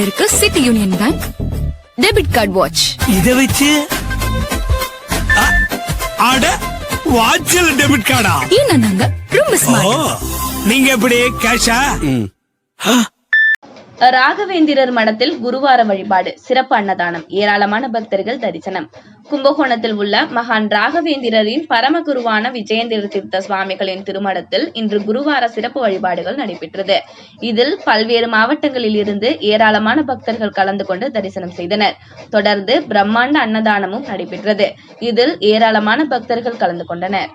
இருக்க city union bank. Debit card watch. இத வச்சு அட வாட்சில் டெபிட் கார்டா? ஏன்னா நாங்க ரொம்ப ஸ்மார்ட் நீங்க எப்படி கேஷா ராகவேந்திரர் மடத்தில் குருவார வழிபாடு சிறப்பு அன்னதானம் ஏராளமான பக்தர்கள் தரிசனம். கும்பகோணத்தில் உள்ள மகான் ராகவேந்திரரின் பரமகுருவான விஜயேந்திர தீர்த்த சுவாமிகளின் திருமடத்தில் இன்று குருவார சிறப்பு வழிபாடுகள் நடைபெற்றது. இதில் பல்வேறு மாவட்டங்களில் இருந்து ஏராளமான பக்தர்கள் கலந்து கொண்டு தரிசனம் செய்தனர். தொடர்ந்து பிரம்மாண்ட அன்னதானமும் நடைபெற்றது. இதில் ஏராளமான பக்தர்கள் கலந்து கொண்டனர்.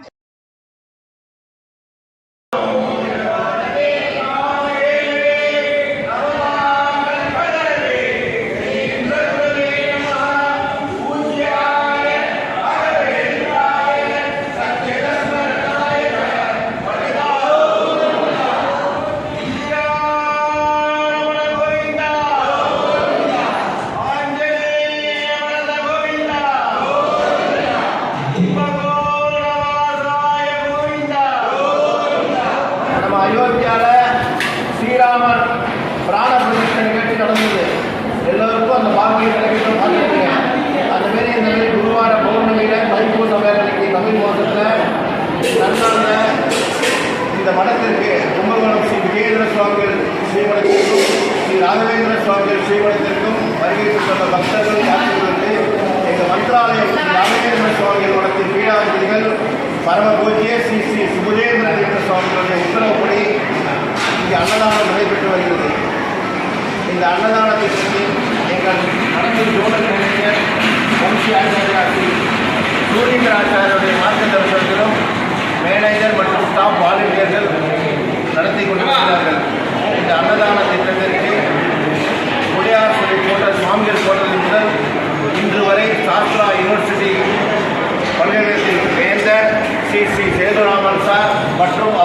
பிராண பிரதிஷ்டை நிகழ்ச்சி நடந்தது. எல்லோருக்கும் அந்த பாக்கியம் கிடைக்கணும் பார்த்துருக்கேன் அந்த மாரி இந்த மாதிரி குருவார பௌர்ணமியில தைப்பூச வேலைக்கு தமிழ் மாதத்தில் நன்னாங்க இந்த மடத்திற்கு கும்பகோணம் ஸ்ரீ விஜயேந்திர சுவாமிகள் ஸ்ரீமடத்திற்கும் ஸ்ரீ ராகவேந்திர சுவாமிகள் ஸ்ரீமடத்திற்கும் வருகை பெற்றுள்ள பக்தர்கள் யாத்திரிகளுக்கு எங்கள் மந்திராலயம் ராகவேந்திர சுவாமிகள் மடத்தின் பீடாதிபதிகள் பரம பூஜ்ய ஸ்ரீ ஸ்ரீ சுபதேந்திர தீர்த்த சுவாமிகளுடைய உத்தரவுப்படி இங்கே அன்னதானம் நடைபெற்று வருகிறது இந்த அன்னதானத்தை பற்றி எங்கள் மடத்தின் ஜோனல் மேனேஜர் வம்சி ஆச்சாரியாசி சூரியந்திர ஆச்சாரியருடைய மார்க்க தரிசனத்திலும் மேனேஜர் மற்றும் ஸ்டாஃப் வாலண்டியர்கள் நடத்தி கொண்டிருக்கிறார்கள். இந்த அன்னதான திட்டத்திற்கு முடியார் சொல்லி போன்ற சுவாமிகள் கோட்டத்தில் முதல் இன்று வரை சாஸ்திரா யூனிவர்சிட்டி பல்கலைக்கழகத்தில் சேர்ந்த ஸ்ரீ ஸ்ரீ சேதுராமன் சார் மற்றும்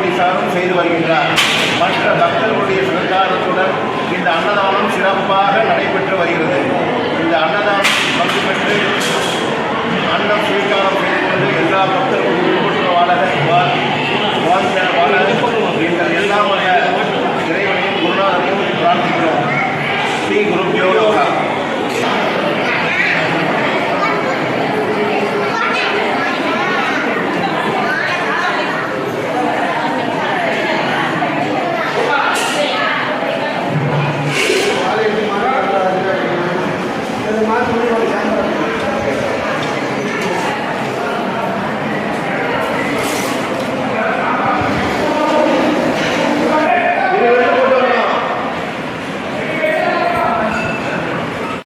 போலீசாரும் செய்து வருகின்றார். மற்ற பக்தர்களுடைய சககாரத்துடன் இந்த அன்னதானம் சிறப்பாக நடைபெற்று வருகிறது. இந்த அன்னதானம் பங்கு பெற்று அன்னம்